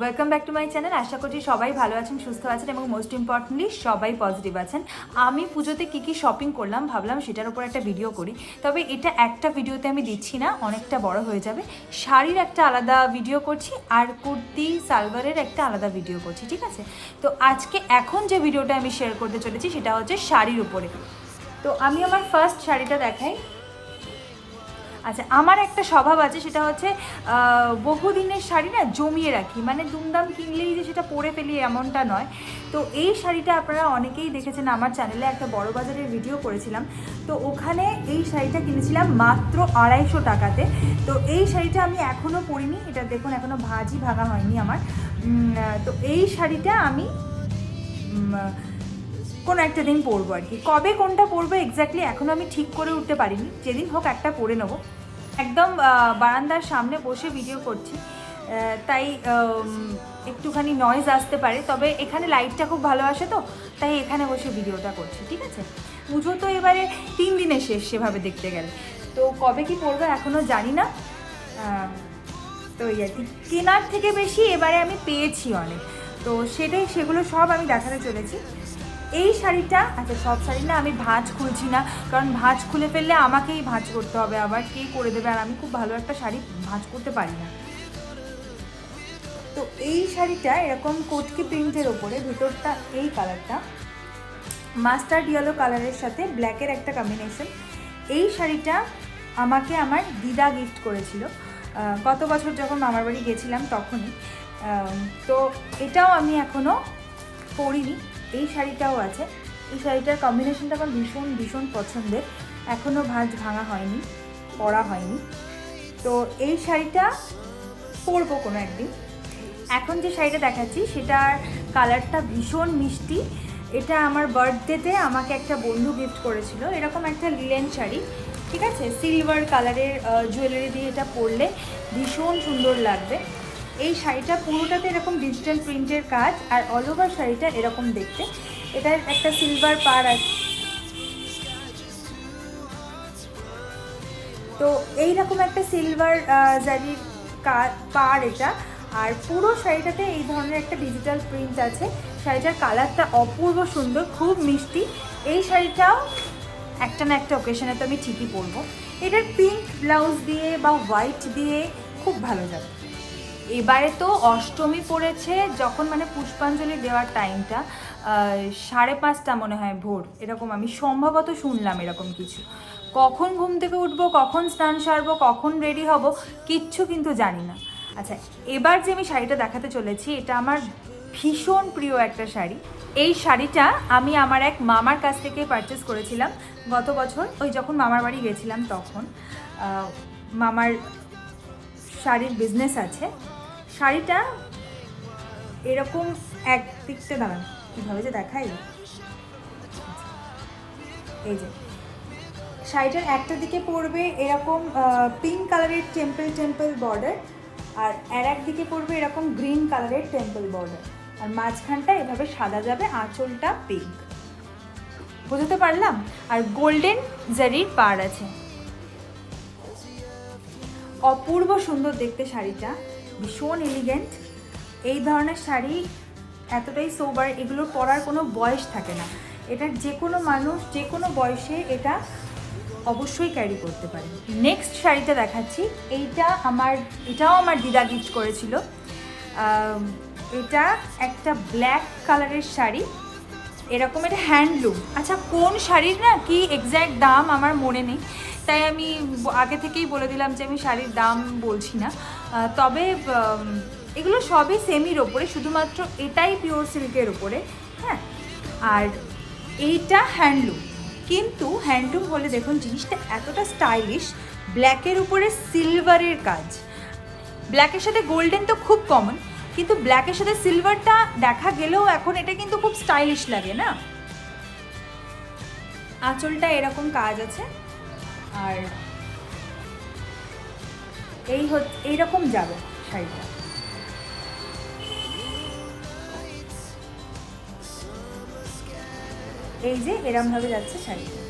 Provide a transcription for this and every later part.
welcome back to my channel আশা করছি সবাই ভালো আছেন, সুস্থ আছেন এবং মোস্ট ইম্পর্টেন্টলি সবাই পজিটিভ আছেন। আমি পুজোতে কী কী শপিং করলাম ভাবলাম সেটার উপর একটা ভিডিও করি। তবে এটা একটা ভিডিওতে আমি দিচ্ছি না, অনেকটা বড় হয়ে যাবে। শাড়ির একটা আলাদা ভিডিও করছি আর কুর্তি সালভারের একটা আলাদা ভিডিও করছি, ঠিক আছে? তো আজকে এখন যে ভিডিওটা আমি শেয়ার করতে চলেছি সেটা হচ্ছে শাড়ির উপরে। তো আমি আমার ফার্স্ট শাড়িটা দেখাই। আচ্ছা আমার একটা স্বভাব আছে, সেটা হচ্ছে বহুদিনের শাড়ি না জমিয়ে রাখি। মানে দুমদাম কিনলেই যে সেটা পরে ফেলি এমনটা নয়। তো এই শাড়িটা আপনারা অনেকেই দেখেছেন, আমার চ্যানেলে একটা বড় বাজারের ভিডিও করেছিলাম। তো ওখানে এই শাড়িটা কিনেছিলাম মাত্র আড়াইশো টাকাতে। তো এই শাড়িটা আমি এখনও পরিনি। এটা দেখুন এখনও ভাজি ভাঙা হয়নি আমার। তো এই শাড়িটা আমি কোনো একটা দিন পরবো আর কি। কবে কোনটা পরবো এক্স্যাক্টলি এখনও আমি ঠিক করে উঠতে পারিনি। যেদিন হোক একটা পরে নেব। একদম বারান্দার সামনে বসে ভিডিও করছি। তাই একটুখানি নয়েজ আসতে পারে। তবে এখানে লাইটটা খুব ভালো আসে তো, তাই এখানে বসে ভিডিওটা করছি, ঠিক আছে? পুজো তো এবারে তিন দিনে শেষ সেভাবে দেখতে গেলে। তো কবে কি পড়ব এখনও জানি না। তো এই আর কি। কেনার থেকে বেশি এবারে আমি পেয়েছি অনেক। তো সেটাই, সেগুলো সব আমি দেখাতে চলেছি। এই শাড়িটা আচ্ছা সব শাড়ি না আমি ভাঁজ খুলছি না। কারণ ভাঁজ খুলে ফেললে আমাকেই ভাঁজ করতে হবে। আবার কে করে দেবে? আর আমি খুব ভালো একটা শাড়ি ভাঁজ করতে পারি না। তো এই শাড়িটা এরকম কোটকি প্রিন্টের ওপরে, ভিতরটা এই কালারটা। মাস্টার্ড ইয়েলো কালারের সাথে ব্ল্যাকের একটা কম্বিনেশন এই শাড়িটা আমাকে আমার দিদা গিফট করেছিল। গত বছর যখন মামার বাড়ি গেছিলাম তখনই। তো এটাও আমি এখনও পরিনি। এই শাড়িটাও আছে। এই শাড়িটার কম্বিনেশনটা আমার ভীষণ ভীষণ পছন্দের। এখনও ভাঁজ ভাঙা হয়নি পরা হয়নি। তো এই শাড়িটা পরবো কোনো একদিন। এখন যে শাড়িটা দেখাচ্ছি, সেটার কালারটা ভীষণ মিষ্টি। এটা আমার বার্থডেতে আমাকে একটা বন্ধু গিফট করেছিল। এরকম একটা লিলেন শাড়ি, ঠিক আছে? সিলভার কালারের জুয়েলারি দিয়ে এটা পরলে ভীষণ সুন্দর লাগবে। এই শাড়িটা পুরোটাতে এরকম ডিজিটাল প্রিন্টের কাজ, আর অল ওভার শাড়িটা এরকম দেখতে। এটার একটা সিলভার পার আছে। তো এইরকম একটা সিলভার জারির পার এটা। আর পুরো শাড়িটাতে এই ধরনের একটা ডিজিটাল প্রিন্ট আছে। শাড়িটার কালারটা অপূর্ব সুন্দর, খুব মিষ্টি। এই শাড়িটাও একটা না একটা ওকেশনে তো আমি ঠিকই পরবো। এটার পিঙ্ক ব্লাউজ দিয়ে বা হোয়াইট দিয়ে খুব ভালো যাবে। এবারে তো অষ্টমী পড়েছে, যখন মানে পুষ্পাঞ্জলি দেওয়ার টাইমটা সাড়ে পাঁচটা মনে হয় ভোর, এরকম আমি সম্ভবত শুনলাম এরকম কিছু। কখন ঘুম থেকে উঠবো, কখন স্নান সারবো, কখন রেডি হব, কিচ্ছু কিন্তু জানি না। আচ্ছা এবার যে আমি শাড়িটা দেখাতে চলেছি, এটা আমার ভীষণ প্রিয় একটা শাড়ি। এই শাড়িটা আমি আমার এক মামার কাছ থেকে পারচেস করেছিলাম গত বছর। ওই যখন মামার বাড়ি গেছিলাম তখন মামার শাড়ির বিজনেস আছে। শাড়িটা এরকম এক দিকতে দাঁড়ান, কীভাবে যে দেখাই? এই যে, শাড়িটার একটা দিকে পড়বে এরকম পিঙ্ক কালারের টেম্পল টেম্পল বর্ডার আর আর এক দিকে পড়বে এরকম গ্রিন কালারের টেম্পল বর্ডার আর মাঝখানটা এভাবে সাদা যাবে, আঁচলটা পিঙ্ক বুঝতে পারলাম? আর গোল্ডেন জারির পার আছে। অপূর্ব সুন্দর দেখতে শাড়িটা। ভীষণ এলিগেন্ট এই ধরনের শাড়ি এতটাই সোবার এগুলোর পরার কোনো বয়স থাকে না। এটা যে কোনো মানুষ যে কোনো বয়সে এটা অবশ্যই ক্যারি করতে পারে। নেক্সট শাড়িটা দেখাচ্ছি। এইটা আমার, এটাও আমার দিদা গিফট করেছিল। এটা একটা ব্ল্যাক কালারের শাড়ি। এরকম এটা হ্যান্ডলুম আচ্ছা কোন শাড়ির না কি এক্স্যাক্ট দাম আমার মনে নেই। তাই আমি আগে থেকেই বলে দিলাম যে আমি শাড়ির দাম বলছি না। তবে এগুলো সবই সেমির ওপরে, শুধুমাত্র এটাই পিওর সিল্কের ওপরে হ্যাঁ? আর এইটা হ্যান্ডলুম কিন্তু হ্যান্ডলুম হলে দেখুন, জিনিসটা এতটা স্টাইলিশ ব্ল্যাকের উপরে সিলভারের কাজ। ব্ল্যাকের সাথে গোল্ডেন তো খুব কমন কিন্তু ব্ল্যাকের সাথে সিলভারটা দেখা গেলেও এখন এটা কিন্তু খুব স্টাইলিশ লাগে, না? আঁচলটা এরকম কাজ আছে, আর এই হচ্ছে এইরকম যাবে শাড়িটা। এই যে এরমভাবে যাচ্ছে শাড়িটা।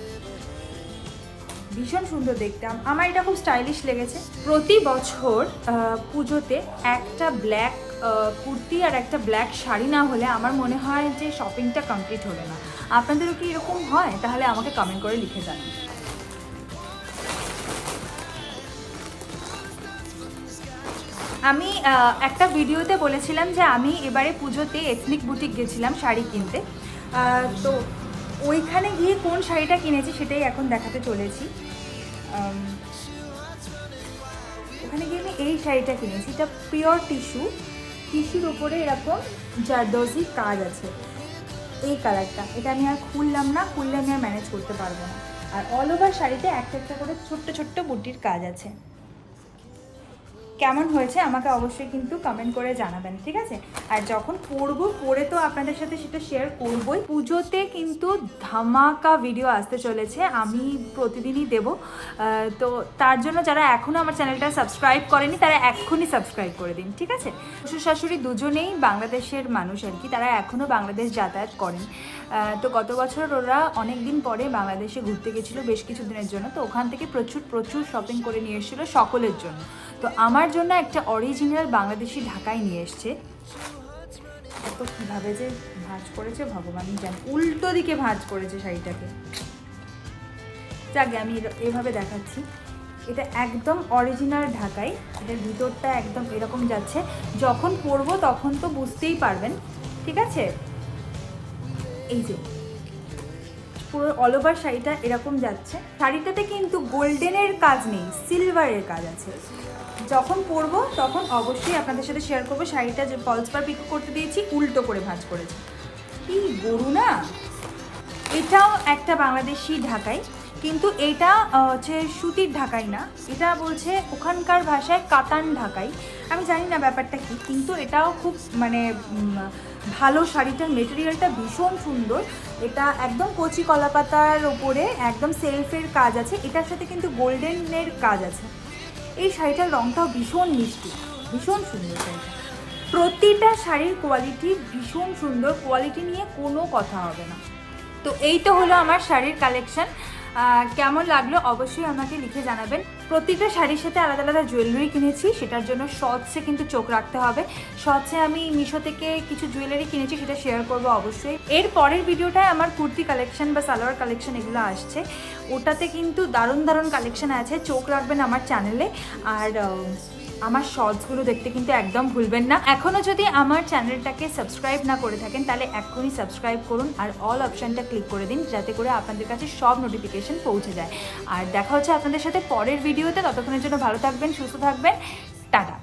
ভীষণ সুন্দর দেখতাম আমার এটা খুব স্টাইলিশ লেগেছে। প্রতি বছর পুজোতে একটা ব্ল্যাক কুর্তি আর একটা ব্ল্যাক শাড়ি না হলে আমার মনে হয় যে শপিংটা কমপ্লিট হলো না। আপনাদেরও কি এরকম হয়? তাহলে আমাকে কমেন্ট করে লিখে জানান। আমি একটা ভিডিওতে বলেছিলাম যে আমি এবারে পুজোতে এথনিক বুটিক গেছিলাম শাড়ি কিনতে। তো ওইখানে গিয়ে কোন শাড়িটা কিনেছি সেটাই এখন দেখাতে চলেছি। ওখানে গিয়ে আমি এই শাড়িটা কিনেছি। এটা পিওর টিস্যু টিস্যুর ওপরে এরকম জারদোজি কাজ আছে। এই কালারটা। এটা আমি আর খুললাম না। খুললে আমি আর ম্যানেজ করতে পারব না। আর অল ওভার শাড়িতে একটা একটা করে ছোট্ট ছোট্ট বুটির কাজ আছে। কেমন হয়েছে আমাকে অবশ্যই কিন্তু কমেন্ট করে জানাবেন, ঠিক আছে? আর যখন পরবো পড়ে তো আপনাদের সাথে সেটা শেয়ার করবই। পুজোতে কিন্তু ধামাকা ভিডিও আসতে চলেছে, আমি প্রতিদিনই দেব। তো তার জন্য যারা এখনও আমার চ্যানেলটা সাবস্ক্রাইব করেনি, তারা এক্ষুনি সাবস্ক্রাইব করে দিন, ঠিক আছে? শ্বশুর শাশুড়ি দুজনেই বাংলাদেশের মানুষ আর কি, তারা এখনও বাংলাদেশ যাতায়াত করেন। তো গত বছর ওরা অনেক দিন পরে বাংলাদেশে ঘুরতে গেছিল, বেশ কিছু দিনের জন্য। তো ওখান থেকে প্রচুর প্রচুর শপিং করে নিয়ে এসেছিল সকলের জন্য। তো আমার জন্য একটা অরিজিনাল বাংলাদেশি ঢাকায় নিয়ে এসছে। এত কীভাবে যে ভাঁজ করেছে ভগবান জান উল্টো দিকে ভাঁজ করেছে শাড়িটাকে। যাকে, আমি এভাবে দেখাচ্ছি। এটা একদম অরিজিনাল ঢাকাই। এটার ভিতরটা একদম এরকম যাচ্ছে। যখন পরবো তখন তো বুঝতেই পারবেন, ঠিক আছে? এই যে, পুরো অল ওভার শাড়িটা এরকম যাচ্ছে। শাড়িটাতে কিন্তু গোল্ডেনের কাজ নেই সিলভারের কাজ আছে। যখন পরবো, তখন অবশ্যই আপনাদের সাথে শেয়ার করব। শাড়িটা যে পলস পার পিকো করতে দিয়েছি, উল্টো করে ভাঁজ করেছি। কি গরু না? এটাও একটা বাংলাদেশি ঢাকাই, কিন্তু এটা হচ্ছে সুতির ঢাকাই না। এটা বলছে ওখানকার ভাষায় কাতান ঢাকাই। আমি জানি না ব্যাপারটা কি, কিন্তু এটাও খুব মানে ভালো শাড়িটার মেটেরিয়ালটা ভীষণ সুন্দর। এটা একদম কচি কলাপাতার ওপরে একদম সেলফের কাজ আছে। এটার সাথে কিন্তু গোল্ডেনের কাজ আছে। এই শাড়িটার রঙটাও ভীষণ মিষ্টি, ভীষণ সুন্দর শাড়িটা। প্রতিটা শাড়ির কোয়ালিটি ভীষণ সুন্দর কোয়ালিটি নিয়ে কোনো কথা হবে না। তো এই তো হলো আমার শাড়ির কালেকশন কেমন লাগল অবশ্যই আমাকে লিখে জানাবেন। প্রতিটা শাড়ির সাথে আলাদা আলাদা জুয়েলারি কিনেছি, সেটার জন্য শর্টসে কিন্তু চোখ রাখতে হবে। শর্টসে আমি মিশো থেকে কিছু জুয়েলারি কিনেছি, সেটা শেয়ার করব অবশ্যই। এর পরের ভিডিওটায় আমার কুর্তি কালেকশন বা সালোয়ার কালেকশন এগুলো আসছে। ওটাতে কিন্তু দারুণ দারুণ কালেকশন আছে, চোখ রাখবেন আমার চ্যানেলে আর আমার শর্টসগুলো দেখতে কিন্তু একদম ভুলবেন না। এখনও যদি আমার চ্যানেলটাকে সাবস্ক্রাইব না করে থাকেন, তাহলে এখনই সাবস্ক্রাইব করুন আর অল অপশানটা ক্লিক করে দিন, যাতে করে আপনাদের কাছে সব নোটিফিকেশন পৌঁছে যায়। আর দেখা হচ্ছে আপনাদের সাথে পরের ভিডিওতে ততক্ষণের জন্য ভালো থাকবেন, সুস্থ থাকবেন। টাটা।